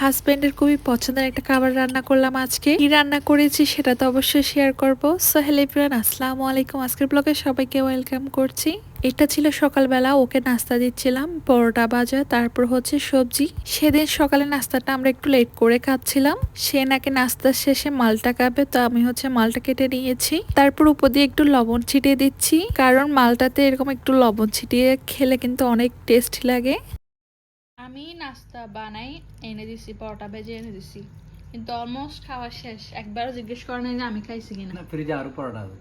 হাজবেন্ডের খুবই পছন্দের একটা খাবার রান্না করলাম আজকে। কি রান্না করেছি সেটা তো অবশ্যই শেয়ার করব। সো হ্যালো এভরিওয়ান আসসালামু আলাইকুম। আজকের ব্লগে সবাইকে ওয়েলকাম করছি। এটা ছিল সকালবেলা, ওকে নাস্তা দিচ্ছিলাম, পরোটা ভাজা, তারপর হচ্ছে সবজি। সেদিন সকালে নাস্তাটা আমরা একটু লেট করে খাচ্ছিলাম। সে নাকি নাস্তার শেষে মালটা খাবে, তো আমি হচ্ছে মালটা কেটে নিয়েছি। তারপর উপর দিয়ে একটু লবণ ছিটিয়ে দিচ্ছি, কারণ মালটাতে এরকম একটু লবণ ছিটিয়ে খেলে কিন্তু অনেক টেস্টি লাগে। আমি নাস্তা বানাই এনে দিছি পরোটা ভেজে এনে দিছি। কিন্তু অলমোস্ট খাওয়া শেষ। একবারও জিজ্ঞেস করে নাই যে আমি খাইছি কিনা। না ফ্রিজে আরও পরোটা আছে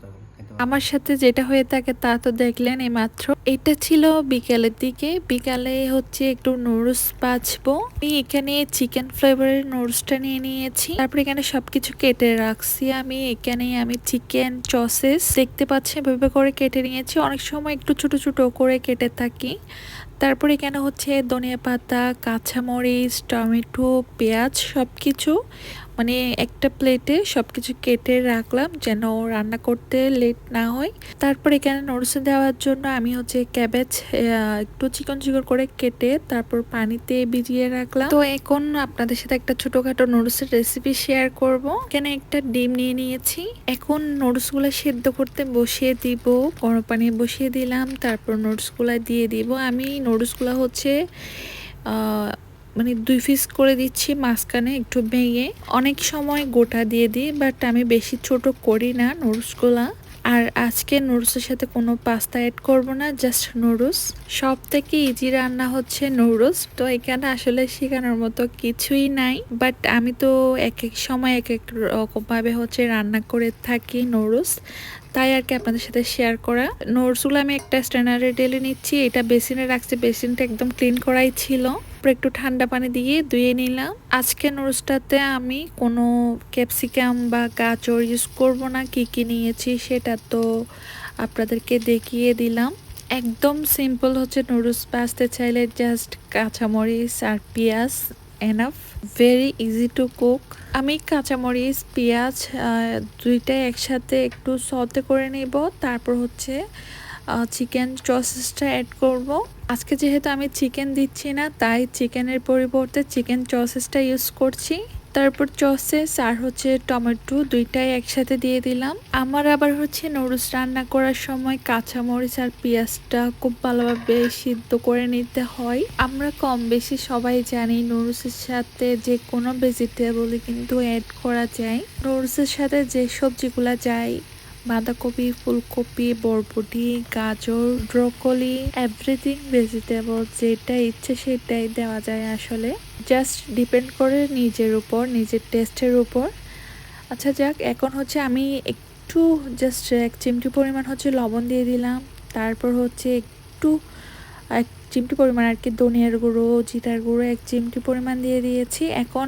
আমার সাথে যেটা হয়ে থাকে তা তো দেখলেন এই মাত্র। এটা ছিল বিকেলের দিকে। বিকালে হচ্ছে একটু নুডলস বাছবো। আমি এখানে চিকেন ফ্লেভারের নুডলসটা নিয়ে নিয়েছি। তারপর এখানে সবকিছু কেটে রাখছি আমি। এখানে আমি চিকেন চসেস দেখতে পাচ্ছি এভাবে করে কেটে নিয়েছি। অনেক সময় একটু ছোট ছোট করে কেটে থাকি। তারপর কেন হচ্ছে ধনিয়া পাতা কাঁচামরিচ টমেটো পেঁয়াজ সব কিছু মানে একটা প্লেটে সব কিছু কেটে রাখলাম যেন রান্না করতে লেট না হয়। তারপর এখানে নুডলসে দেওয়ার জন্য আমি হচ্ছে ক্যাবেজ একটু চিকন চিকন করে কেটে তারপর পানিতে ভিজিয়ে রাখলাম। তো এখন আপনাদের সাথে একটা ছোটখাটো নুডলসের রেসিপি শেয়ার করব। এখানে একটা ডিম নিয়ে নিয়েছি। এখন নুডলসগুলো সেদ্ধ করতে বসিয়ে দিব। গরম পানি বসিয়ে দিলাম। তারপর নুডলসগুলো দিয়ে দিব। আমি নুডলসগুলো হচ্ছে মানে দুই পিস করে দিচ্ছি মাঝখানে একটু ভেঙে। অনেক সময় গোটা দিয়ে দিই বাট আমি বেশি ছোট করি না নুডলসগুলা। আর আজকে নুডলসের সাথে কোনো পাস্তা অ্যাড করব না জাস্ট নুডলস। সব থেকে ইজি রান্না হচ্ছে নুডলস। তো এখানে আসলে শেখানোর মতো কিছুই নাই বাট আমি তো এক এক সময় এক এক রকমভাবে হচ্ছে রান্না করে থাকি নুডলস। তাই আর কি আপনাদের সাথে শেয়ার করা। নোটসগুলো আমি একটা স্ট্যান্ডার্ডে ঢেলে নিচ্ছি। এটা বেসিনে রাখছি, বেসিনটা একদম ক্লিন করাই ছিল। তারপর একটু ঠান্ডা পানি দিয়ে ধুয়ে নিলাম। আজকে নোটসটাতে আমি কোনো ক্যাপসিকাম বা গাজর ইউজ করব না, কি কি নিয়েছি সেটা তো আপনাদেরকে দেখিয়ে দিলাম। একদম সিম্পল হচ্ছে নুডলস বাঁচতে চাইলে জাস্ট কাঁচামরিচ আর পেঁয়াজ enough very easy to cook আমি কাঁচামরিচ, পেঁয়াজ দুইটাই একসাথে একটু সতে করে নিব। তারপর হচ্ছে চিকেন চসেসটা অ্যাড করব। আজকে যেহেতু আমি চিকেন দিচ্ছি না, তাই চিকেনের পরিবর্তে চিকেন চসেসটা ইউজ করছি। তারপর চসেস আর হচ্ছে টমেটো দুইটাই একসাথে দিয়ে দিলাম। আমার আবার হচ্ছে নুডলস রান্না করার সময় কাঁচামরিচ আর পেঁয়াজটা খুব ভালোভাবে সিদ্ধ করে নিতে হয়। আমরা কম বেশি সবাই জানি নুডলসের সাথে যে কোনো ভেজিটেবলই কিন্তু অ্যাড করা যায়। নুডলসের সাথে যে সবজিগুলা যায় বাঁধাকপি, ফুলকপি, বরবটি, গাজর, ব্রোকলি এভরিথিং ভেজিটেবল যেটা ইচ্ছে সেটাই দেওয়া যায় আসলে। জাস্ট ডিপেন্ড করে নিজের উপর, নিজের টেস্টের উপর। আচ্ছা যাক, এখন হচ্ছে আমি একটু জাস্ট এক চিমটি পরিমাণ হচ্ছে লবণ দিয়ে দিলাম। তারপর হচ্ছে একটু এক চিমটি পরিমাণ আর কি ধনিয়ার গুঁড়ো, জিরার গুঁড়ো এক চিমটি পরিমাণ দিয়ে দিয়েছি। এখন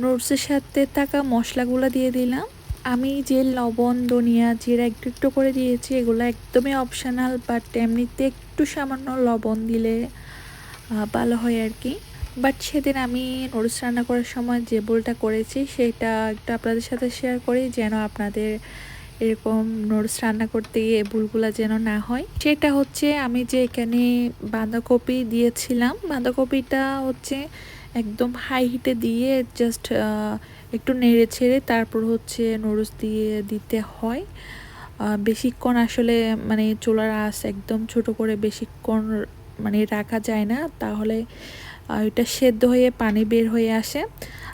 নোটসের সাথে থাকা মশলাগুলো দিয়ে দিলাম। আমি যে লবণ, ধনিয়া, জিরা একটু একটু করে দিয়েছি, এগুলো একদমই অপশানাল বাট এমনিতে একটু সামান্য লবণ দিলে ভালো হয় আর কি বাট সেদিন আমি নুডলস রান্না করার সময় যে ভুলটা করেছি, সেটা একটু আপনাদের সাথে শেয়ার করি, যেন আপনাদের এরকম নুডলস রান্না করতে গিয়ে ভুলগুলো যেন না হয়। সেটা হচ্ছে, আমি যে এখানে বাঁধাকপি দিয়েছিলাম, বাঁধাকপিটা হচ্ছে একদম হাই হিটে দিয়ে জাস্ট একটু নেড়ে ছেড়ে তারপর হচ্ছে নুডলস দিয়ে দিতে হয়। বেশিক্ষণ আসলে মানে চুলার আঁচ একদম ছোট করে বেশিক্ষণ মানে রাখা যায় না। তাহলে এটা সেদ্ধ হয়ে পানি বের হয়ে আসে।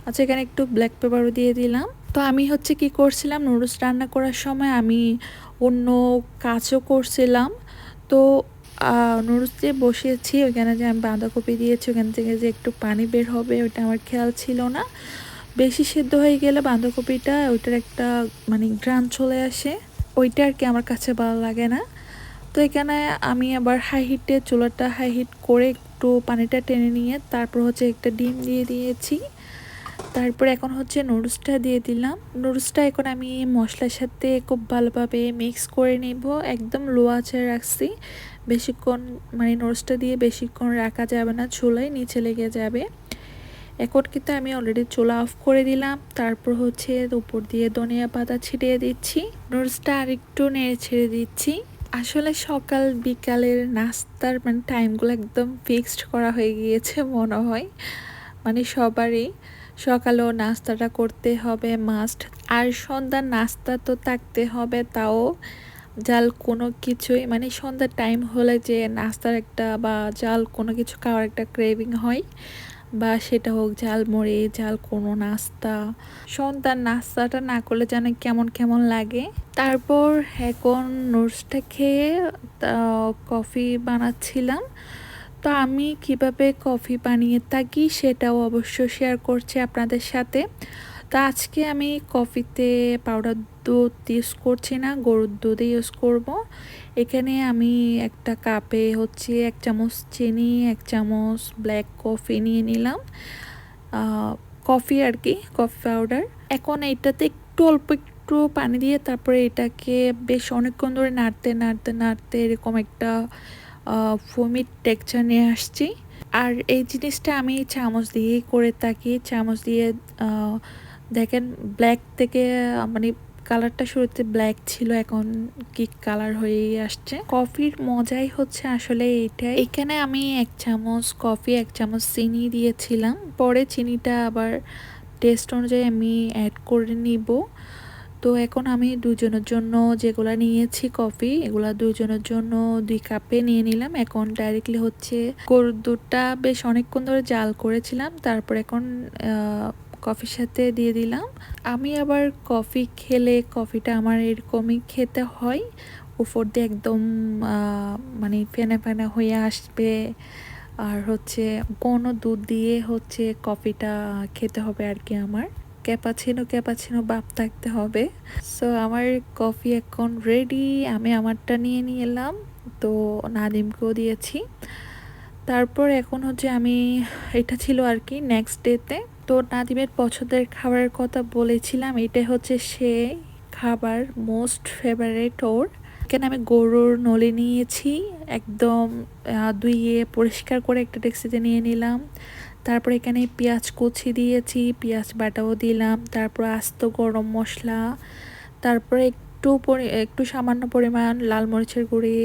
আচ্ছা এখানে একটু ব্ল্যাক পেপারও দিয়ে দিলাম। তো আমি হচ্ছে কি করছিলাম, নুডলস রান্না করার সময় আমি অন্য কাজও করছিলাম। তো দিয়ে বসিয়েছি ওইখানে যে আমি বাঁধাকপি দিয়েছি, ওখান থেকে যে একটু পানি বের হবে ওটা আমার খেয়াল ছিল না। বেশি সেদ্ধ হয়ে গেলে বাঁধাকপিটা, ওইটার একটা মানে গ্রান চলে আসে। ওইটা আর কি আমার কাছে ভালো লাগে না। তো এখানে আমি আবার হাই হিটে চুলাটা হাই হিট করে একটু পানিটা টেনে নিয়ে, তারপর হচ্ছে একটা ডিম দিয়ে দিয়েছি। তারপর এখন হচ্ছে নুডলসটা দিয়ে দিলাম। নুডলসটা এখন আমি মশলার সাথে খুব ভালোভাবে মিক্স করে নিব, একদম লো আঁচে রাখছি। বেশিক্ষণ মানে নুডলসটা দিয়ে বেশিক্ষণ রাখা যাবে না চুলায় নিচে লেগে যাবে। এখন কিন্তু আমি অলরেডি চুলা অফ করে দিলাম, তারপর হচ্ছে উপর দিয়ে ধনিয়া পাতা ছিটিয়ে দিচ্ছি নুডলসটা আরেকটু নেড়ে ছেড়ে দিচ্ছি। আসলে সকাল বিকালের নাস্তার মানে টাইমগুলো একদম ফিক্সড করা হয়ে গিয়েছে মনে হয়। মানে সবারই সকালেও নাস্তাটা করতে হবে মাস্ট আর সন্ধ্যার নাস্তা তো থাকতে হবে তাও। জাল কোনো কিছুই মানে সন্ধ্যার টাইম হলে যে নাস্তার একটা বা জাল কোনো কিছু খাওয়ার একটা ক্রেভিং হয়, বা সেটা হোক ঝালমুড়ি ঝাল কোনো নাস্তা। সন্ধ্যার নাস্তাটা না করলে যেন কেমন কেমন লাগে। তারপর এখন নোটসটা খেয়ে কফি বানাচ্ছিলাম। তো আমি কীভাবে কফি বানিয়ে থাকি সেটাও অবশ্য শেয়ার করছি আপনাদের সাথে। তো আজকে আমি কফিতে পাউডার দুধ ইউজ করছি না, গরুর দুধ ইউজ করব। এখানে আমি একটা কাপে হচ্ছে এক চামচ চিনি, এক চামচ ব্ল্যাক কফি নিয়ে নিলাম। কফি আর কি কফি পাউডার এখন এটাতে একটু অল্প একটু পানি দিয়ে তারপরে এটাকে বেশ অনেকক্ষণ ধরে নাড়তে নাড়তে নাড়তে এরকম একটা ফমির টেক্সচার নিয়ে আসছি। আর এই জিনিসটা আমি চামচ দিয়েই করে থাকি। চামচ দিয়ে দেখেন ব্ল্যাক থেকে মানে কালারটা শুরুতে ব্ল্যাক ছিল, এখন কি কালার হয়ে আসছে? কফির মজাই হচ্ছে আসলে এইটাই। এখানে আমি এক চামচ কফি, এক চামচ চিনি দিয়েছিলাম। পরে চিনিটা আবার টেস্ট অনুযায়ী আমি অ্যাড করে নিব। তো এখন আমি দুজনের জন্য যেগুলা নিয়েছি কফি, এগুলো দুজনের জন্য দুই কাপে নিয়ে নিলাম। এখন ডাইরেক্টলি হচ্ছে গরুর দুধটা বেশ অনেকক্ষণ ধরে জাল করেছিলাম। তারপর এখন কফির সাথে দিয়ে দিলাম। আমি আবার কফি খেলে কফিটা আমার এরকমই খেতে হয়। উপর দিয়ে একদম মানে ফেনা ফেনা হয়ে আসবে। আর হচ্ছে কোনো দুধ দিয়ে হচ্ছে কফিটা খেতে হবে আর কি আমার। ক্যাপাচিনো ক্যাপাচিনো বাপ থাকতে হবে। সো আমার কফি এখন রেডি আমি আমারটা নিয়ে নিয়ে এলাম তো নাদিমকেও দিয়েছি। তারপর এখন হচ্ছে আমি, এটা ছিল আর কি নেক্সট ডেতে তো নাদিমের পছন্দের খাবারের কথা বলেছিলাম এটা হচ্ছে সে খাবার মোস্ট ফেভারেট ওর। এখানে আমি গরুর নলি নিয়েছি, একদম ধুইয়ে পরিষ্কার করে একটা ডেক্সিতে নিয়ে নিলাম। তারপর এখানে পেঁয়াজ কুচি দিয়েছি, পেঁয়াজ বাটাও দিলাম, তারপর আস্ত গরম মশলা, তারপরে একটু একটু সামান্য পরিমাণ লাল মরিচের গুঁড়ি,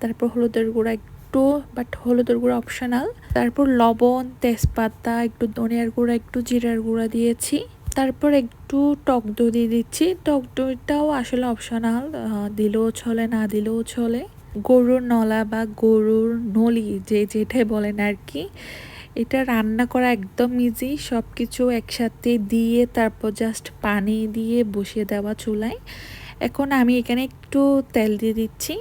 তারপর হলুদের গুঁড়া একটু বাট হলুদের গুঁড়া অপশনাল তারপর লবণ, তেজপাতা, একটু ধনিয়ার গুঁড়া, একটু জিরার গুঁড়া দিয়েছি। তারপর একটু টক দই দিয়ে দিচ্ছি। টক দইটাও আসলে অপশনাল দিলেও চলে, না দিলেও চলে। গরুর নলা বা গরুর নলি, যে যেটাই বলেন আর কি এটা রান্না করা একদম ইজি সব কিছু একসাথে দিয়ে, তারপর জাস্ট পানি দিয়ে বসিয়ে দেওয়া চুলায়। এখন আমি এখানে একটু তেল দিয়ে দিচ্ছি।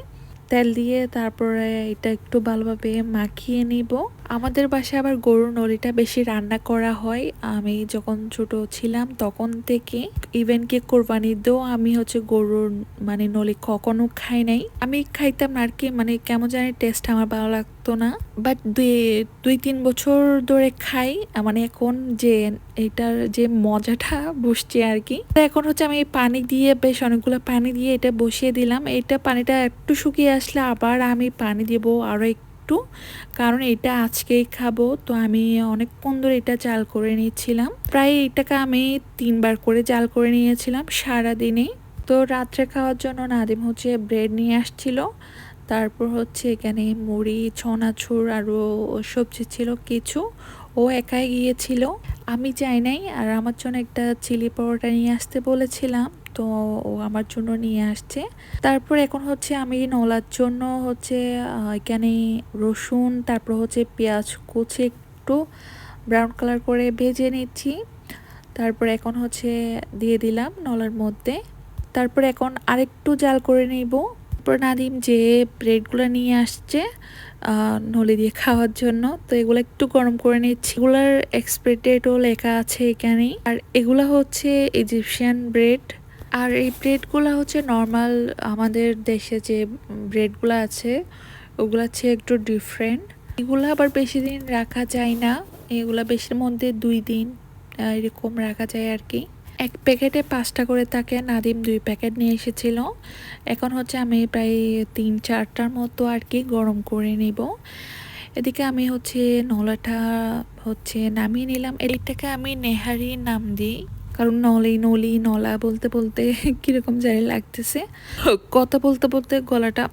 তেল দিয়ে তারপরে এটা একটু ভালোভাবে মাখিয়ে নিব। আমাদের বাসায় আবার গরুর নলিটা বেশি রান্না করা হয়। আমি যখন ছোট ছিলাম তখন থেকে ইভেন কি কোরবানি দেও আমি হচ্ছে গরুর মানে নলি কখনো খাই নাই। আমি খাইতাম আর কি মানে কেমন জানি টেস্ট আমার ভালো লাগতো না। বাট দুই দুই, তিন বছর ধরে খাই। মানে এখন যে এটার যে মজাটা বসছে আর কি। এখন হচ্ছে আমি পানি দিয়ে বেশ অনেকগুলো পানি দিয়ে এটা বসিয়ে দিলাম। এটা পানিটা একটু শুকিয়ে আসলে আবার আমি পানি দেবো আরও একটু। কারণ এটা আজকেই খাব। তো আমি অনেকক্ষণ ধরে এটা জাল করে নিয়েছিলাম প্রায় এটাকে আমি তিনবার করে জাল করে নিয়েছিলাম সারা দিনে তো রাত্রে খাওয়ার জন্য নাদিম হচ্ছে ব্রেড নিয়ে আসছিল। তারপর হচ্ছে এখানে মুড়ি, ছনাছুর আরও সবজি ছিল কিছু। ও একাই গিয়েছিল। আমি যাই নাই আর আমার জন্য একটা চিলি পরোটা নিয়ে আসতে বলেছিলাম। তো ও আমার জন্য নিয়ে আসছে। তারপর এখন হচ্ছে আমি নলার জন্য হচ্ছে এখানে রসুন, তারপর হচ্ছে পেঁয়াজ কুচি একটু ব্রাউন কালার করে ভেজে নিচ্ছি। তারপর এখন হচ্ছে দিয়ে দিলাম নলার মধ্যে। তারপর এখন আরেকটু জাল করে নিব। তারপর নাদিম যে ব্রেডগুলো নিয়ে আসছে নলি দিয়ে খাওয়ার জন্য, তো এগুলো একটু গরম করে নিচ্ছি। এগুলার এক্সপেক্টেডও লেখা আছে এখানে আর এগুলো হচ্ছে ইজিপশিয়ান ব্রেড আর এই ব্রেডগুলো হচ্ছে নর্মাল আমাদের দেশে যে ব্রেডগুলো আছে, ওগুলো হচ্ছে একটু ডিফারেন্ট এগুলো আবার বেশি দিন রাখা যায় না। এগুলো বেশির মধ্যে দুই দিন এরকম রাখা যায় আর কি। এক প্যাকেটে পাঁচটা করে তাকে নাদিম দুই প্যাকেট নিয়ে এসেছিল। এখন হচ্ছে আমি প্রায় তিন চারটার মতো আর কি গরম করে নিব। এদিকে আমি হচ্ছে নলাটা হচ্ছে নামিয়ে নিলাম। এটাকে আমি নেহারি নাম দিই। কারণ নলি নলি, নলা বলতে বলতে কীরকম জানি লাগতেছে। কথা বলতে বলতে গলাটা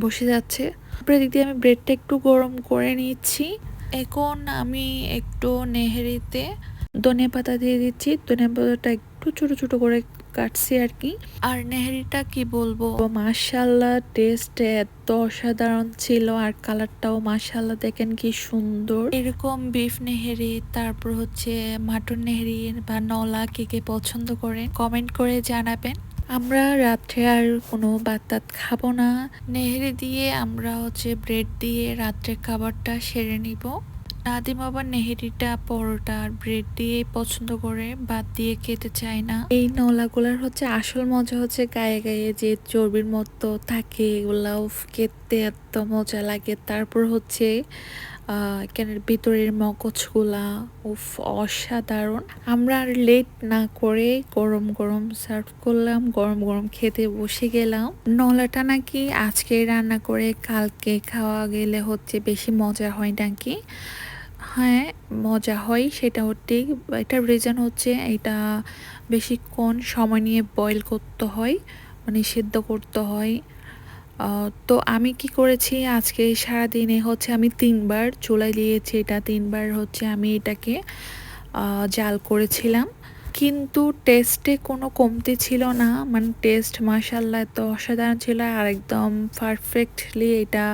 বসে যাচ্ছে। তারপরে এদিক দিয়ে আমি ব্রেডটা একটু গরম করে নিচ্ছি। এখন আমি একটু নেহেরিতে ধনে পাতা দিয়ে দিচ্ছি। ধনে পাতাটা একটু ছোট ছোট করে কাটছি আর কি। আর নেহারিটা কি বলব? মাশাল্লাহ টেস্ট এত অসাধারণ ছিল আর কালারটাও মাশাল্লাহ দেখেন কি সুন্দর। এরকম বিফ নেহেরি তারপর হচ্ছে মাটন নেহেরি বা নলা কে কে পছন্দ করেন কমেন্ট করে জানাবেন। আমরা রাত্রে আর কোনো ভাত টাত খাব না। নেহেরি দিয়ে আমরা হচ্ছে ব্রেড দিয়ে রাত্রে খাবারটা সেরে নিব। নাদিম আবার নেহেরিটা, পরোটা আর ব্রেড দিয়ে পছন্দ করে, বাদ দিয়ে খেতে চায় না। এই নলাগুলার হচ্ছে আসল মজা হচ্ছে গায়ে গায়ে যে চর্বির মতো থাকে এগুলা উফ খেতে এত মজা লাগে। তারপর হচ্ছে এখানের ভিতরের মগজগুলা, উফ, অসাধারণ। আমরা আর লেট না করে গরম গরম সার্ভ করলাম, গরম গরম খেতে বসে গেলাম। নলাটা নাকি আজকে রান্না করে কালকে খাওয়া গেলে হচ্ছে বেশি মজা হয় নাকি? হ্যাঁ মজা হয় সেটাও ঠিক এটার রিজন হচ্ছে এটা বেশিক্ষণ সময় নিয়ে বয়েল করতে হয় মানে সিদ্ধ করতে হয়। তো আমি কি করেছি, আজকে সারাদিনে হচ্ছে আমি তিনবার চুলায় দিয়েছি, এটা তিনবার হচ্ছে আমি এটাকে জাল করেছিলাম। কিন্তু টেস্টে কোনো কমতি ছিল না মানে টেস্ট মাসাল্লাহ এত অসাধারণ ছিল, আর একদম পারফেক্টলি এটা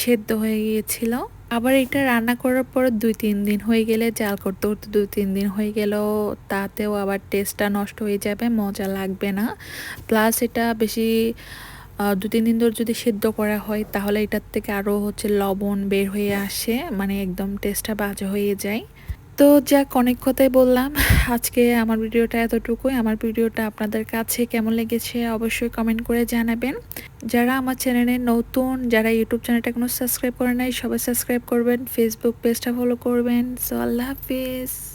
সেদ্ধ হয়ে গিয়েছিল। আবার এটা রান্না করার পর দুই, তিন দিন হয়ে গেলে জাল করতে করতে দুই, তিন দিন হয়ে গেল তাতেও আবার টেস্টটা নষ্ট হয়ে যাবে, মজা লাগবে না। প্লাস এটা বেশি দু তিন দিন ধরে যদি সেদ্ধ করা হয়, তাহলে এটার থেকে আরও হচ্ছে লবণ বের হয়ে আসে মানে একদম টেস্টটা বাজে হয়ে যায়। তো যাক, অনেক কথাই বললাম। আজকে আমার ভিডিওটা এতটুকুই। আমার ভিডিওটা আপনাদের কাছে কেমন লেগেছে অবশ্যই কমেন্ট করে জানাবেন। যারা আমার চ্যানেলে নতুন, যারা ইউটিউব চ্যানেলটা কোনো সাবস্ক্রাইব করে নাই, সবাই সাবস্ক্রাইব করবেন। ফেসবুক পেজটা ফলো করবেন। সো আল্লাহ হাফিজ।